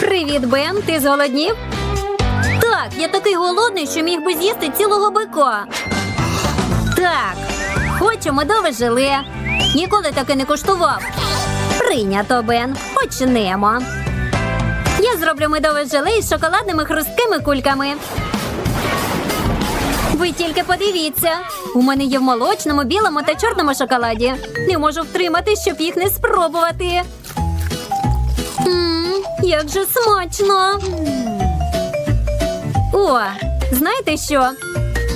Привіт, Бен. Ти зголоднів? Так, я такий голодний, що міг би з'їсти цілого бика. Так, хочу медове желе. Ніколи таке не куштував. Прийнято, Бен. Почнемо. Я зроблю медове желе із шоколадними хрусткими кульками. Ви тільки подивіться. У мене є в молочному, білому та чорному шоколаді. Не можу втримати, щоб їх не спробувати. Як же смачно. О, знаєте що?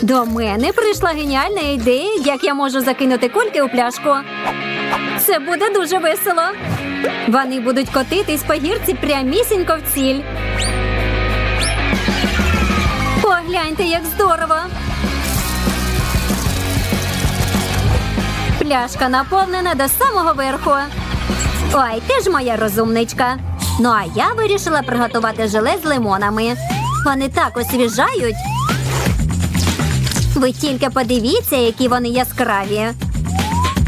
До мене прийшла геніальна ідея, як я можу закинути кульки у пляшку. Це буде дуже весело. Вони будуть котитись по гірці прямісінько в ціль. Погляньте, як здорово. Пляшка наповнена до самого верху. Ой, ти ж моя розумничка. Ну а я вирішила приготувати желе з лимонами. Вони так освіжають. Ви тільки подивіться, які вони яскраві.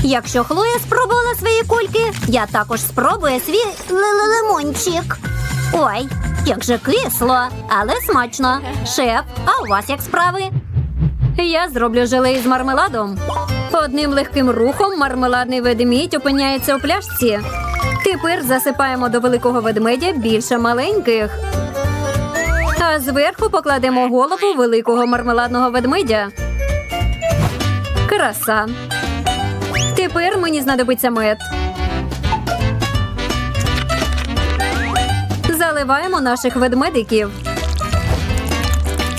Якщо Хлоя спробувала свої кульки, я також спробую свій лимончик. Ой, як же кисло, але смачно. Шеф, а у вас як справи? Я зроблю желе із мармеладом. Одним легким рухом мармеладний ведмідь опиняється у пляшці. Тепер засипаємо до великого ведмедя більше маленьких. А зверху покладемо голову великого мармеладного ведмедя. Краса. Тепер мені знадобиться мед. Заливаємо наших ведмедиків.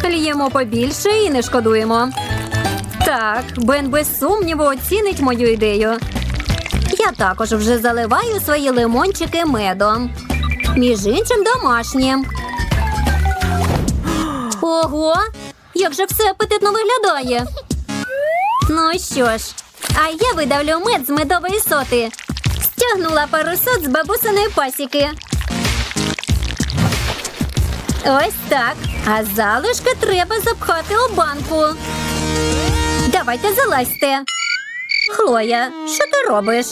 Л'ємо побільше і не шкодуємо. Так, Бен без сумніву оцінить мою ідею. Я також вже заливаю свої лимончики медом. Між іншим домашнім. Ого, як же все апетитно виглядає. Ну що ж, а я видавлю мед з медової соти. Стягнула пару сот з бабусиної пасіки. Ось так. А залишки треба запхати у банку. Давайте залазьте. Хлоя, що ти робиш?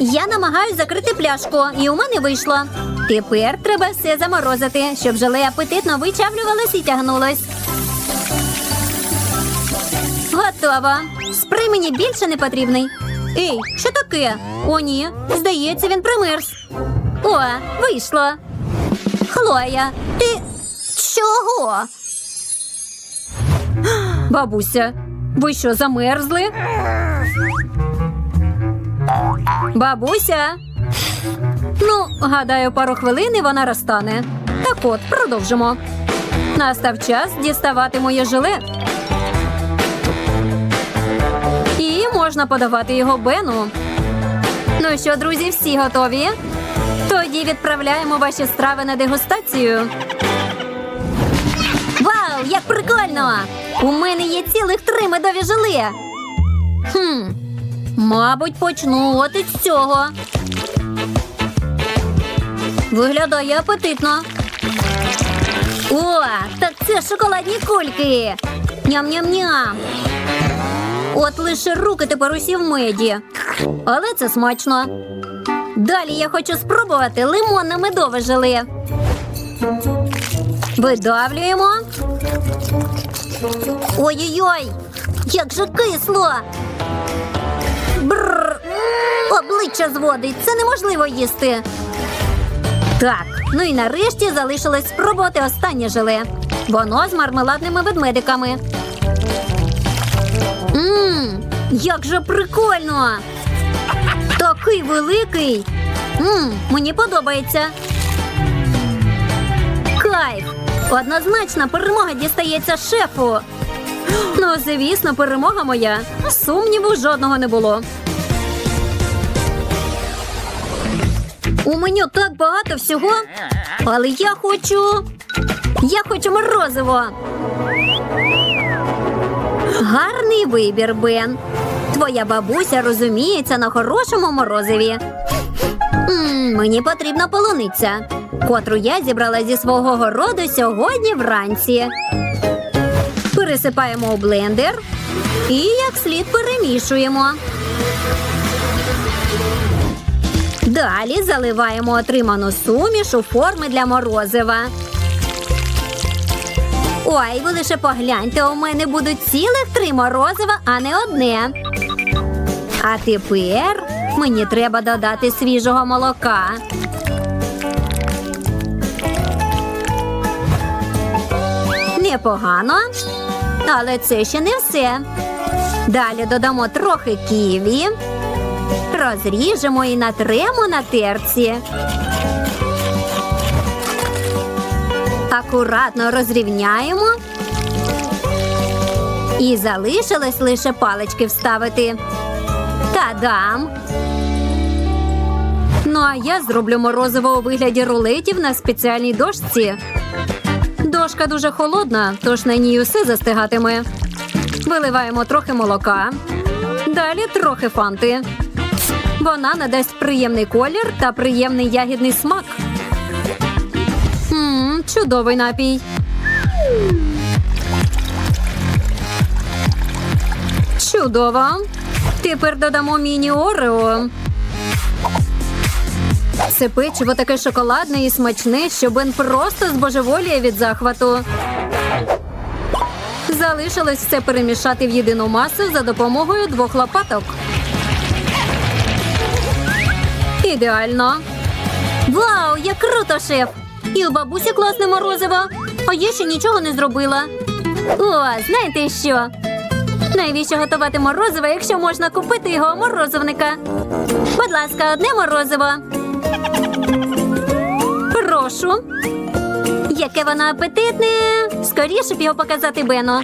Я намагаюсь закрити пляшку, і у мене вийшло. Тепер треба все заморозити, щоб желе апетитно вичавлювалось і тягнулось. Готово. Спрей мені більше не потрібний. Ей, що таке? О, ні. Здається, він примерз. О, вийшло. Хлоя, ти чого? Бабуся, ви що, замерзли? Бабуся. Ну, гадаю, пару хвилин і вона розтане. Так от, продовжимо. Настав час діставати моє желе. І можна подавати його Бену. Ну що, друзі, всі готові? Тоді відправляємо ваші страви на дегустацію. Вау, як прикольно! У мене є цілих три медові желе. Хм, мабуть, почну от із цього. Виглядає апетитно. О, так це шоколадні кульки. Ням-ням-ням. От лише руки тепер усі в меді. Але це смачно. Далі я хочу спробувати лимонне медове желе. Видавлюємо. Ой-ой-ой! Як же кисло! Обличчя зводить. Це неможливо їсти. Так, ну і нарешті залишилось спробувати останнє желе. Воно з мармеладними ведмедиками. Мм, як же прикольно! Такий великий. Мм, мені подобається. Кайф! Однозначно перемога дістається шефу. Ну, звісно, перемога моя. Сумніву жодного не було. У меню так багато всього, але я хочу. Я хочу морозиво. Гарний вибір, Бен. Твоя бабуся розуміється на хорошому морозиві. М, мені потрібна полуниця, котру я зібрала зі свого городу сьогодні вранці. Пересипаємо у блендер і як слід перемішуємо. Далі заливаємо отриману суміш у форми для морозива. Ой, ви лише погляньте, у мене будуть цілих три морозива, а не одне. А тепер мені треба додати свіжого молока. Непогано, але це ще не все. Далі додамо трохи ківі, розріжемо і натремо на терці. Акуратно розрівняємо. І залишилось лише палички вставити. Та-дам! Ну а я зроблю морозиво у вигляді рулетів на спеціальній дошці. Дошка дуже холодна, тож на ній усе застигатиме. Виливаємо трохи молока. Далі трохи фанти. Вона надасть приємний колір та приємний ягідний смак. Мм, чудовий напій. Чудово. Тепер додамо міні Орео. Це печиво таке шоколадне і смачне, що Бен просто збожеволіє від захвату. Залишилось все перемішати в єдину масу за допомогою двох лопаток. Ідеально. Вау, як круто, шеф! І у бабусі класне морозиво. А я ще нічого не зробила. О, знаєте що? Навіщо готувати морозиво, якщо можна купити його морозивника? Будь ласка, одне морозиво. Прошу. Яке воно апетитне. Скоріше б його показати Бену.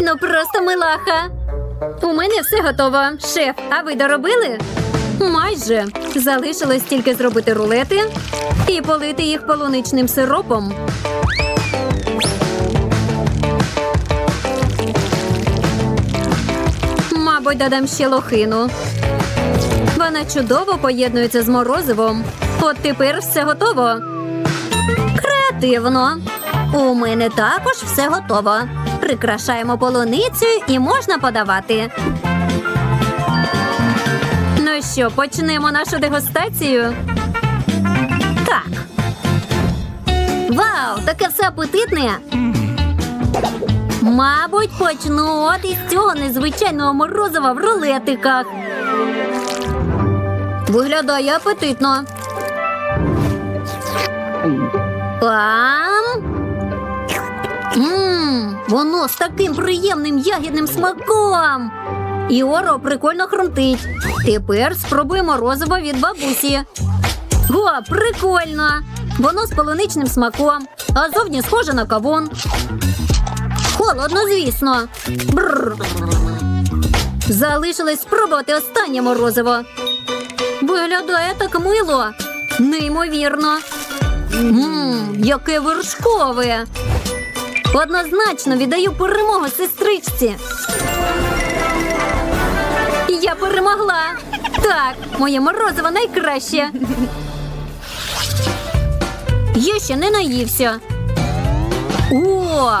Ну просто милаха. У мене все готово. Шеф, а ви доробили? Майже. Залишилось тільки зробити рулети і полити їх полуничним сиропом. Мабуть, додам ще лохину. Вона чудово поєднується з морозивом. От тепер все готово. Креативно. У мене також все готово. Прикрашаємо полуницею і можна подавати. Ну що, почнемо нашу дегустацію? Так. Вау, таке все апетитне. Мабуть, почну от із цього незвичайного морозива в рулетиках. Виглядає апетитно. Пам. Мм, воно з таким приємним ягідним смаком. І оро прикольно хрумтить. Тепер спробуємо розово від бабусі. О, прикольно! Воно з полуничним смаком, а зовні схоже на кавун. Холодно, звісно. Бррр. Залишилось спробувати останнє морозиво. Виглядає так мило. Неймовірно. Ммм, яке вершкове. Однозначно віддаю перемогу сестричці. Я перемогла. Так, моє морозиво найкраще. Я ще не наївся. О!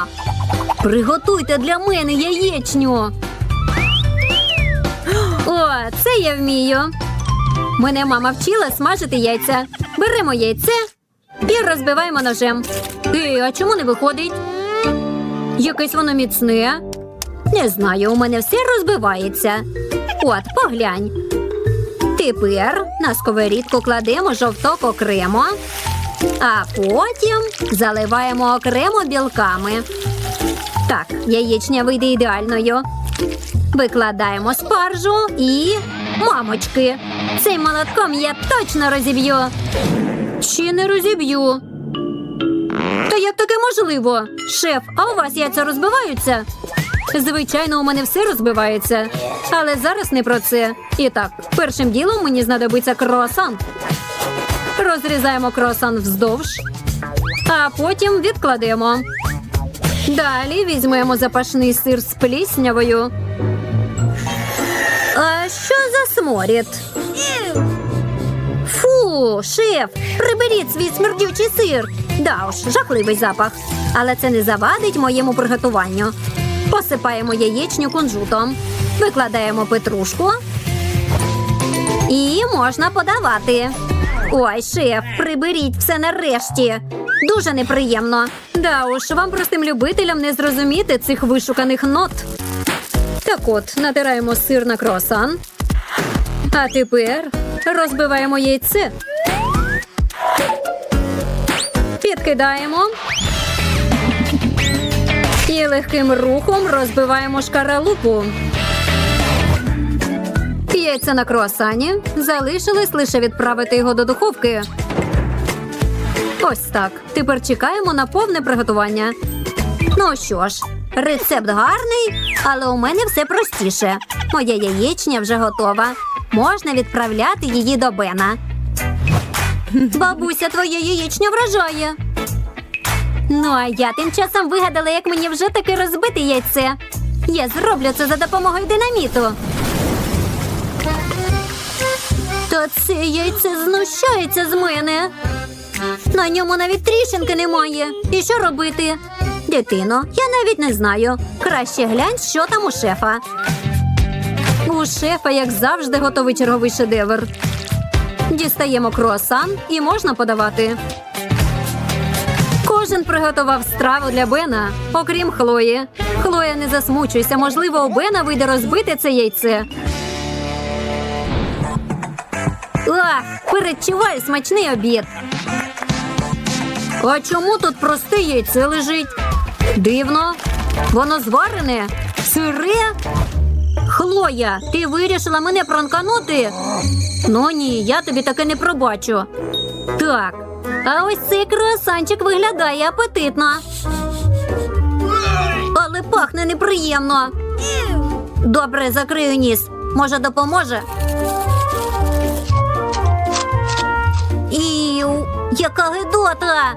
Приготуйте для мене яєчню. О, це я вмію. Мене мама вчила смажити яйця. Беремо яйце і розбиваємо ножем. Ей, а чому не виходить? Якесь воно міцне. Не знаю, у мене все розбивається. От, поглянь. Тепер на сковорідку кладемо жовток окремо, а потім заливаємо окремо білками. Так, яєчня вийде ідеальною. Викладаємо спаржу і. Мамочки, цим молотком я точно розіб'ю. Чи не розіб'ю? Та як таке можливо? Шеф, а у вас яйця розбиваються? Звичайно, у мене все розбивається. Але зараз не про це. І так, першим ділом мені знадобиться круасан. Розрізаємо круасан вздовж, а потім відкладемо. Далі візьмемо запашний сир з пліснявою. А що за сморід? Фу, шеф, приберіть свій смердючий сир. Да уж, жахливий запах. Але це не завадить моєму приготуванню. Посипаємо яєчню кунжутом, викладаємо петрушку І можна подавати. Ой, шеф, приберіть все нарешті. Дуже неприємно. Да уж, вам простим любителям не зрозуміти цих вишуканих нот. Так от, натираємо сир на круасан. А тепер розбиваємо яйце. Підкидаємо. І легким рухом розбиваємо шкаралупу. Яйця на круасані. Залишилось лише відправити його до духовки. Ось так. Тепер чекаємо на повне приготування. Ну що ж, рецепт гарний, але у мене все простіше. Моя яєчня вже готова. Можна відправляти її до Бена. Бабуся, твоя яєчня вражає. Ну, а я тим часом вигадала, як мені вже таки розбити яйце. Я зроблю це за допомогою динаміту. Та це яйце знущається з мене. На ньому навіть тріщинки немає. І що робити? Дитино, я навіть не знаю. Краще глянь, що там у шефа. У шефа, як завжди, готовий черговий шедевр. Дістаємо круасан і можна подавати. Кожен приготував страву для Бена, окрім Хлої. Хлоя, не засмучуйся, можливо, у Бена вийде розбити це яйце. Ах, передчуваю смачний обід. А чому тут просте яйце лежить? Дивно. Воно зварене? Сире? Хлоя, ти вирішила мене пронканути? Ну ні, я тобі таке не пробачу. Так, а ось цей круасанчик виглядає апетитно. Але пахне неприємно. Добре, закрию ніс. Може, допоможе? Іу, яка гидота!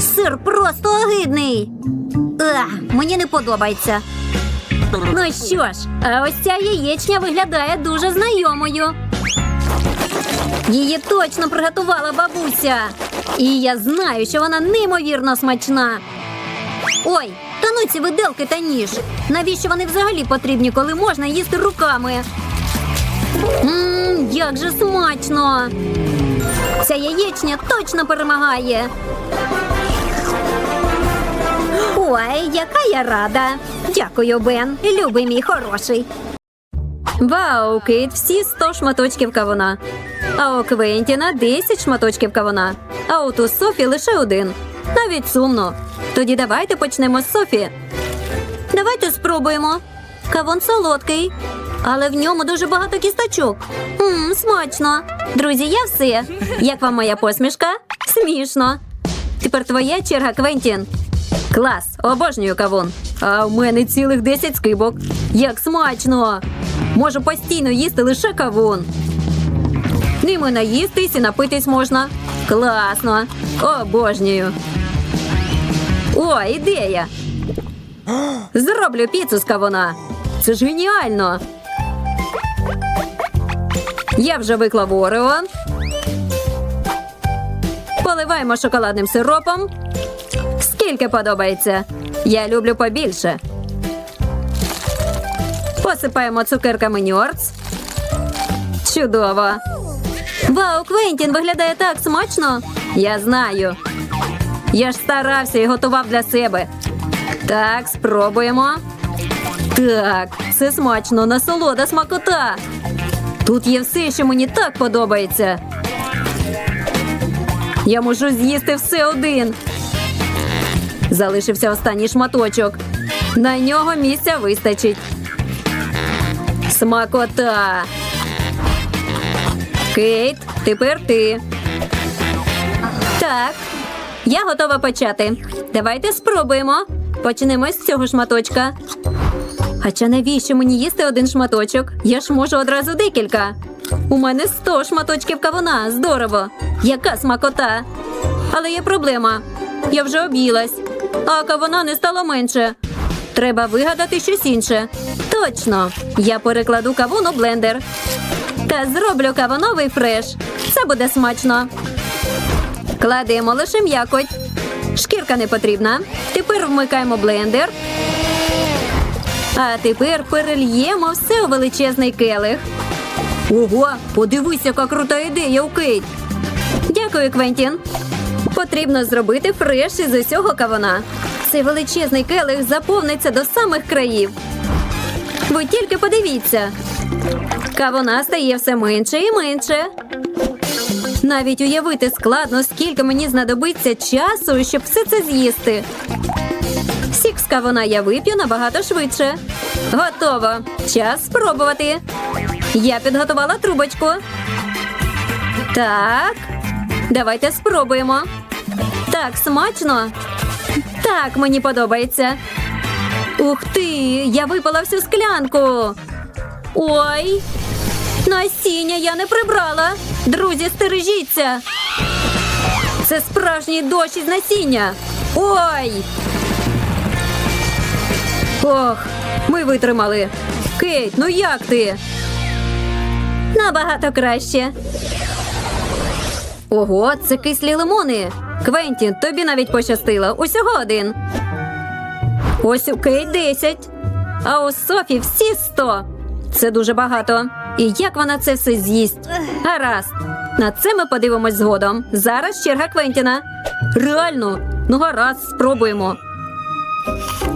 Сир просто огидний. Ах, мені не подобається. Ну що ж, а ось ця яєчня виглядає дуже знайомою. Її точно приготувала бабуся. І я знаю, що вона неймовірно смачна. Ой, та ну ці виделки та ніж. Навіщо вони взагалі потрібні, коли можна їсти руками? Ммм, як же смачно! Ця яєчня точно перемагає. Ой, яка я рада. Дякую, Бен. Любий мій хороший. Вау, Кейт, всі 100 шматочків кавуна. А у Квентіна 10 шматочків кавуна. А от у Софі лише один. Навіть сумно. Тоді давайте почнемо з Софі. Давайте спробуємо. Кавун солодкий, але в ньому дуже багато кісточок. Мм, смачно. Друзі, я все. Як вам моя посмішка? Смішно. Тепер твоя черга, Квентін. Клас, обожнюю кавун. А в мене цілих 10 скибок. Як смачно! Можу постійно їсти лише кавун. Ними наїстись і напитись можна. Класно. Обожнюю. О, ідея. Зроблю піцу з кавуна. Це ж геніально. Я вже виклав орео. Поливаємо шоколадним сиропом. Скільки подобається. Я люблю побільше. Посипаємо цукерками ньорц. Чудово. Вау, Квентін виглядає так смачно. Я знаю. Я ж старався і готував для себе. Так, спробуємо. Так, це смачно, насолода смакота. Тут є все, що мені так подобається. Я можу з'їсти все один. Залишився останній шматочок. На нього місця вистачить. Смакота. Кейт, тепер ти. Так, я готова почати. Давайте спробуємо. Почнемо з цього шматочка. Хоча навіщо мені їсти один шматочок? Я ж можу одразу декілька. У мене 100 шматочків кавуна. Здорово. Яка смакота. Але є проблема. Я вже об'їлась, а кавуна не стало менше. Треба вигадати щось інше. Точно, я перекладу кавун у блендер. Та зроблю кавуновий фреш. Це буде смачно. Кладемо лише м'якоть. Шкірка не потрібна. Тепер вмикаємо блендер. А тепер перельємо все у величезний келих. Ого, подивись, яка крута ідея у Кейт. Дякую, Квентін. Потрібно зробити фреш із усього кавуна. Цей величезний келих заповниться до самих країв. Ви тільки подивіться. Кавуна стає все менше і менше. Навіть уявити складно, скільки мені знадобиться часу, щоб все це з'їсти. Сік з кавуна я вип'ю набагато швидше. Готово. Час спробувати. Я підготувала трубочку. Так. Давайте спробуємо. Так, смачно. Так, мені подобається. Ух ти! Я випала всю склянку. Ой. Насіння я не прибрала. Друзі, стережіться. Це справжній дощ із насіння. Ой. Ох, ми витримали. Кейт, ну як ти? Набагато краще. Ого, це кислі лимони. Квентін, тобі навіть пощастило. Усього один. Ось у Кейт 10. А у Софі всі 100. Це дуже багато. І як вона це все з'їсть? Гаразд. На це ми подивимось згодом. Зараз черга Квентіна. Реально, ну гаразд, спробуємо.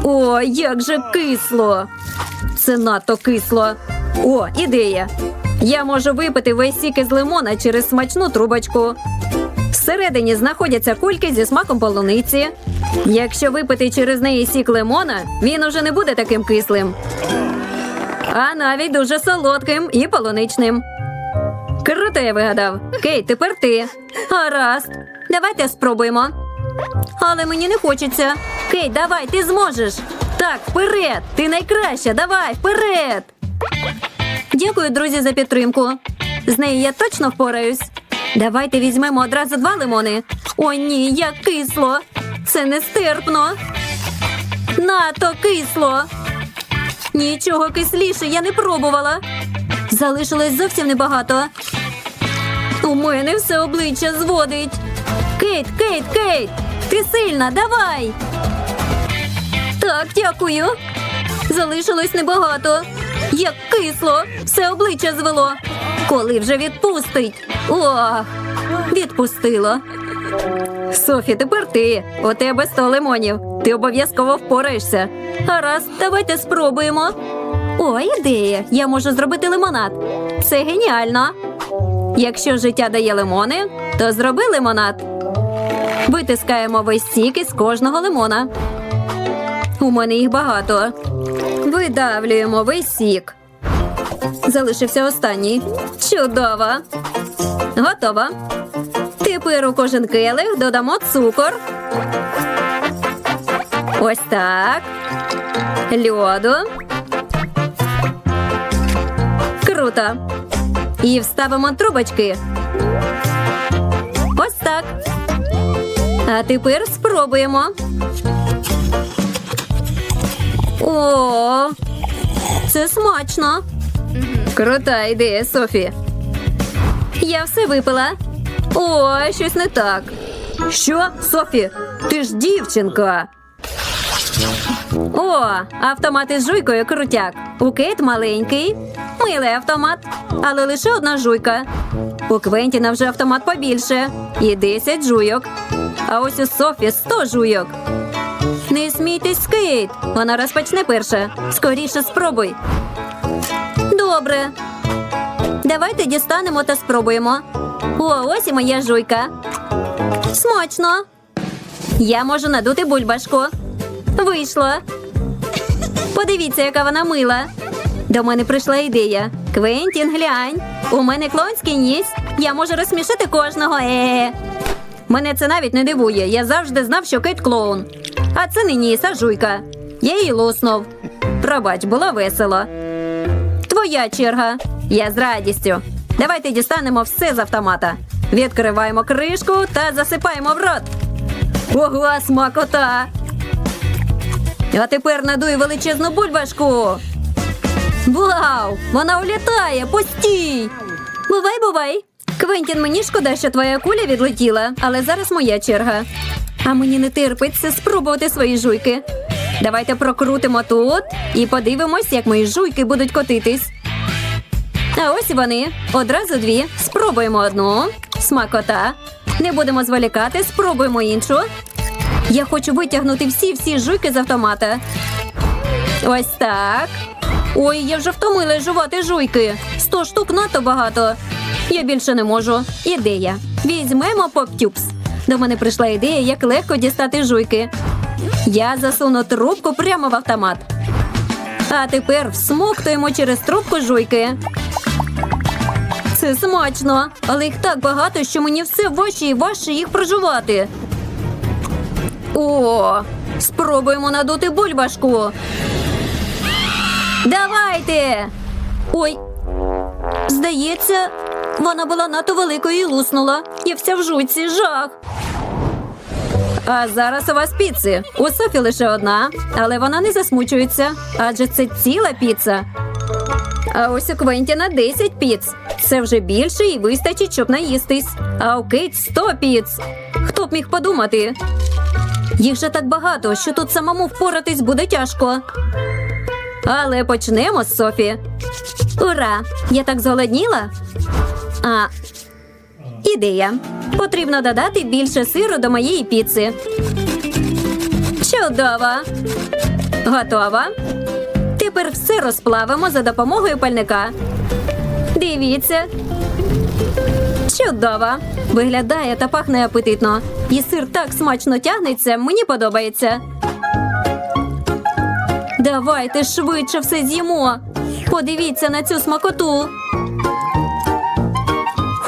О, як же кисло! Це надто кисло. О, ідея. Я можу випити весь сік із лимона через смачну трубочку. Всередині знаходяться кульки зі смаком полуниці. Якщо випити через неї сік лимона, він уже не буде таким кислим. А навіть дуже солодким і полуничним. Круто я вигадав. Кейт, тепер ти. Гаразд. Давайте спробуємо. Але мені не хочеться. Кейт, давай, ти зможеш. Так, вперед! Ти найкраща, давай, вперед! Дякую, друзі, за підтримку. З нею я точно впораюсь. Давайте візьмемо одразу два лимони. О, ні, як кисло. Це нестерпно. Нато кисло. Нічого кисліше я не пробувала. Залишилось зовсім небагато. У мене все обличчя зводить. Кейт, Кейт, Кейт! Ти сильна, давай! Так, дякую. Залишилось небагато. Як кисло, все обличчя звело. Коли вже відпустить? Ох, відпустило. Софі, тепер ти. У тебе 100 лимонів. Ти обов'язково впораєшся. Гаразд, давайте спробуємо. О, ідея! Я можу зробити лимонад. Це геніально. Якщо життя дає лимони, то зроби лимонад. Витискаємо весь сік із кожного лимона. У мене їх багато. Видавлюємо весь сік. Залишився останній. Чудово. Готово. Тепер у кожен келих додамо цукор. Ось так. Льоду. Круто. І вставимо трубочки. Ось так. А тепер спробуємо. О, це смачно. Крута ідея, Софі. Я все випила. О, щось не так. Що, Софі? Ти ж дівчинка. О, автомат із жуйкою крутяк. У Кейт маленький, милий автомат, але лише одна жуйка. У Квентіна вже автомат побільше і 10 жуйок. А ось у Софі 100 жуйок. Не смійтесь, Кейт. Вона розпочне перша. Скоріше спробуй. Добре. Давайте дістанемо та спробуємо. О, ось і моя жуйка. Смачно. Я можу надути бульбашку. Вийшло. Подивіться, яка вона мила. До мене прийшла ідея. Квентін, глянь. У мене клоунський ніс. Я можу розсмішити кожного. Е. Мене це навіть не дивує. Я завжди знав, що Кейт клоун. А це не ніс, а жуйка. Я її луснув. Пробач, було весело. Твоя черга. Я з радістю. Давайте дістанемо все з автомата. Відкриваємо кришку та засипаємо в рот. Ого, смакота! А тепер надуй величезну бульбашку. Вау! Вона улітає! Постій! Бувай, бувай! Квентін, мені шкода, що твоя куля відлетіла, але зараз моя черга. А мені не терпиться спробувати свої жуйки. Давайте прокрутимо тут і подивимось, як мої жуйки будуть котитись. А ось вони. Одразу дві. Спробуємо одну. Смакота. Не будемо зволікати, спробуємо іншу. Я хочу витягнути всі-всі жуйки з автомата. Ось так. Ой, я вже втомила жувати жуйки. Сто штук надто багато. Я більше не можу. Ідея. Візьмемо поптюпс. До мене прийшла ідея, як легко дістати жуйки. Я засуну трубку прямо в автомат. А тепер всмоктуємо через трубку жуйки. Це смачно, але їх так багато, що мені все важче і важче їх прожувати. О, спробуємо надути бульбашку. Давайте. Ой. Здається, вона була надто великою і луснула. Я вся в жуйці, жах. А зараз у вас піци. У Софі лише одна, але вона не засмучується, адже це ціла піца. А ось у Квентіна 10 піц. Це вже більше і вистачить, щоб наїстись. А у Кейт 100 піц. Хто б міг подумати? Їх же так багато, що тут самому впоратись буде тяжко. Але почнемо з Софі. Ура! Я так зголодніла. А, ідея. Потрібно додати більше сиру до моєї піци. Чудово! Готова. Тепер все розплавимо за допомогою пальника. Дивіться. Чудово! Виглядає та пахне апетитно. І сир так смачно тягнеться, мені подобається. Давайте швидше все з'їмо. Подивіться на цю смакоту.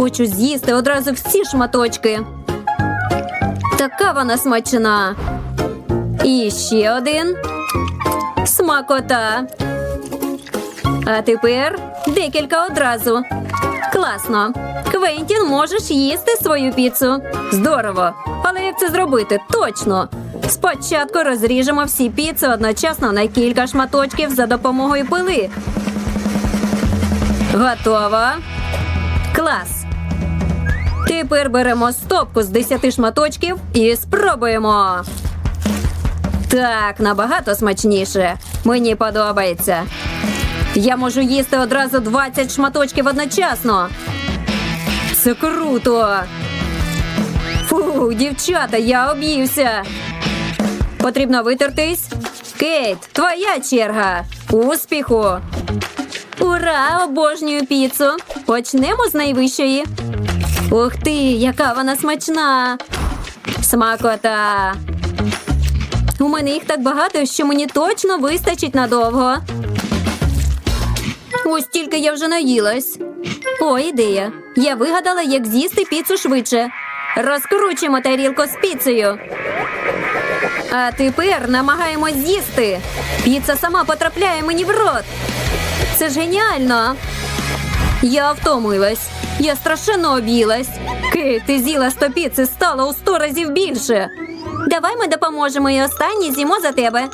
Хочу з'їсти одразу всі шматочки. Така вона смачна. І ще один. Смакота. А тепер декілька одразу. Класно. Квентін, можеш їсти свою піцу. Здорово. Але як це зробити? Точно. Спочатку розріжемо всі піци одночасно на кілька шматочків за допомогою пили. Готово. Клас. Тепер беремо стопку з 10 шматочків і спробуємо. Так, набагато смачніше. Мені подобається. Я можу їсти одразу 20 шматочків одночасно. Це круто. Фу, дівчата, я об'ївся. Потрібно витертись. Кейт, твоя черга. Успіху. Ура! Обожнюю піцу. Почнемо з найвищої. Ух ти, яка вона смачна. Смакота. У мене їх так багато, що мені точно вистачить надовго. Ось тільки я вже наїлась. О, ідея. Я вигадала, як з'їсти піцу швидше. Розкручуємо тарілку з піцею. А тепер намагаємось з'їсти. Піца сама потрапляє мені в рот. Це ж геніально. Я втомилась. Я страшенно об'їлась. Кейт, ти з'їла сто піци, стала у сто разів більше. Давай ми допоможемо і останній з'їмо за тебе.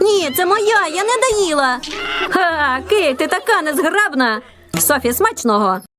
Ні, це моя, я не доїла. Ха, ти така незграбна. Софі, смачного.